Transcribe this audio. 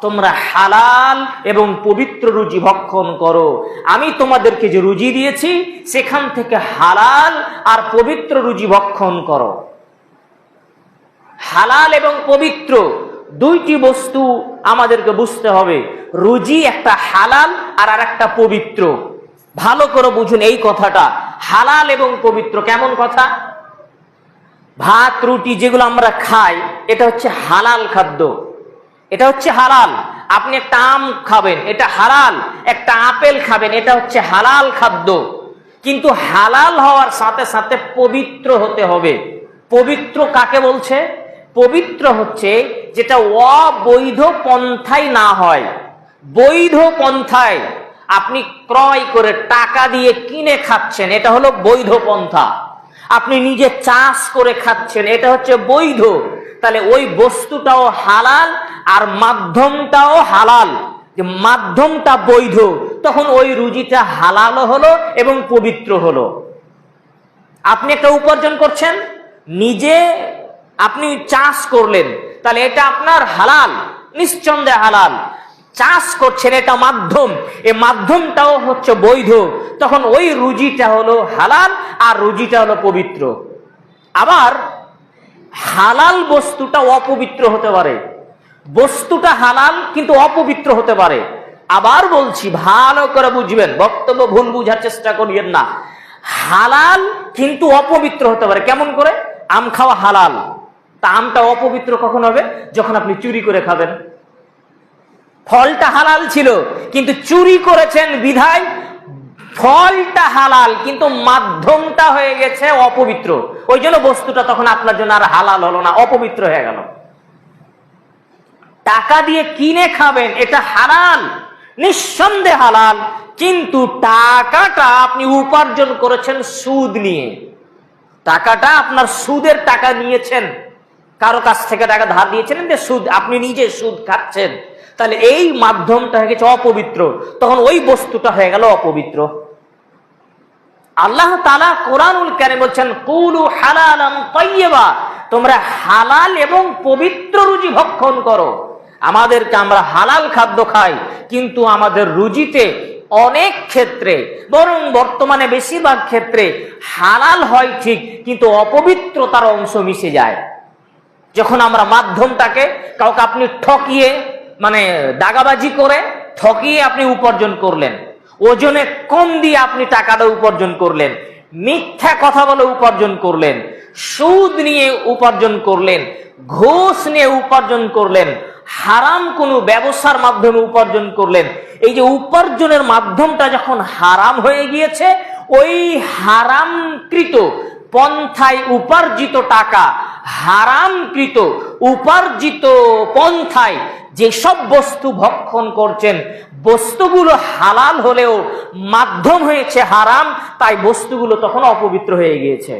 তোমরা হালাল এবং পবিত্র রুজি ভক্ষণ করো। আমি তোমাদেরকে যে রুজি দিয়েছি, সেখান থেকে হালাল আর পবিত্র রুজি ভক্ষণ করো। হালাল এবং পবিত্র দুইটি বস্তু আমাদেরকে বুঝতে হবে। রুজি একটা হালাল আর আর একটা পবিত্র। ভালো করে বুঝুন এই কথাটা। হালাল এবং পবিত্র কেমন কথা? ভাত, রুটি যেগুলো আমরা খাই, এটা হচ্ছে হালাল খাদ্য। এটা হচ্ছে হালাল। আপনি একটা আম খাবেন, এটা হালাল। একটা আপেল খাবেন, এটা হচ্ছে হালাল খাদ্য। কিন্তু হালাল হওয়ার সাথে সাথে পবিত্র হতে হবে। পবিত্র কাকে বলছে? পবিত্র হচ্ছে যেটা অবৈধ পন্থায় না হয়। বৈধ পন্থায় আপনি ক্রয় করে টাকা দিয়ে কিনে খাচ্ছেন, এটা হলো বৈধ পন্থা। আপনি নিজে চাষ করে খাচ্ছেন, এটা হচ্ছে বৈধ। তাহলে ওই বস্তুটাও হালাল আর মাধ্যমটাও হালাল। মাধ্যমটা বৈধ, তখন ওই রুজিটা হালালও হলো এবং পবিত্র হলো। আপনি একটা উপার্জন করছেন, নিজে আপনি চাষ করলেন, তাহলে এটা আপনার হালাল, নিঃসন্দেহে হালাল। চাষ করছেন, এটা মাধ্যম। এ মাধ্যমটাও হচ্ছে বৈধ। তখন ওই রুজিটা হলো হালাল আর রুজিটা হলো পবিত্র। আবার হালাল বস্তুটা অপবিত্র হতে পারে। বস্তুটা হালাল কিন্তু অপবিত্র হতে পারে। আবার বলছি, ভালো করে বুঝবেন, বক্তব্য ভুল বুঝার চেষ্টা করিয়েন না। হালাল কিন্তু অপবিত্র হতে পারে। কেমন করে? আম খাওয়া হালাল। তা আমটা অপবিত্র কখন হবে? যখন আপনি চুরি করে খাবেন। ফলটা হালাল ছিল, কিন্তু চুরি করেছেন বিধায় ফলটা হালাল, কিন্তু মাধ্যমটা হয়ে গেছে অপবিত্র। ওই জন্য বস্তুটা তখন আপনার জন্য আর হালাল হলো না, অপবিত্র হয়ে গেল। টাকা দিয়ে কিনে খাবেন, এটা হালাল, নিঃসন্দেহ হালাল, কিন্তু টাকাটা আপনি উপার্জন করেছেন সুদ নিয়ে। টাকাটা আপনার সুদের টাকা নিয়েছেন। কারও কাছ থেকে টাকা ধার দিয়েছিলেন যে সুদ, আপনি নিজে সুদ খাচ্ছেন। তাহলে এই মাধ্যমটা হয়ে গেছে অপবিত্র। তখন ওই বস্তুটা হয়ে গেল অপবিত্র। আল্লাহ তালা কোরআনুল কেন বলছেন, কুলু হালালাম তৈবা তোমরা হালাল এবং পবিত্র রুজি ভক্ষণ করো। আমাদেরকে আমরা হালাল খাদ্য খাই, কিন্তু আমাদের রুজিতে অনেক ক্ষেত্রে, বরং বর্তমানে বেশিরভাগ ক্ষেত্রে হালাল হয় ঠিক, কিন্তু অপবিত্রতার অংশ মিশে যায়। যখন আমরা মাধ্যমটাকে কাউকে আপনি ঠকিয়ে মানে দাগাবাজি করে, ঠকিয়ে আপনি উপার্জন করলেন। ওজনে কম দিয়ে আপনি টাকাটা উপার্জন করলেন। মিথ্যা কথা বলে উপার্জন করলেন। সুদ নিয়ে উপার্জন করলেন। ঘোষ নিয়ে উপার্জন করলেন। হারাম কোনো ব্যবসার মাধ্যমে উপার্জন করলেন। এই যে উপার্জনের মাধ্যমটা যখন হারাম হয়ে গিয়েছে, ওই হারামকৃত পন্থায় উপার্জিত টাকা হারামকৃত, উপার্জিত পন্থায় যেসব বস্তু ভক্ষণ করছেন, বস্তুগুলো হালাল হলেও মাধ্যম হয়েছে হারাম, তাই বস্তুগুলো তখন অপবিত্র হয়ে গিয়েছে।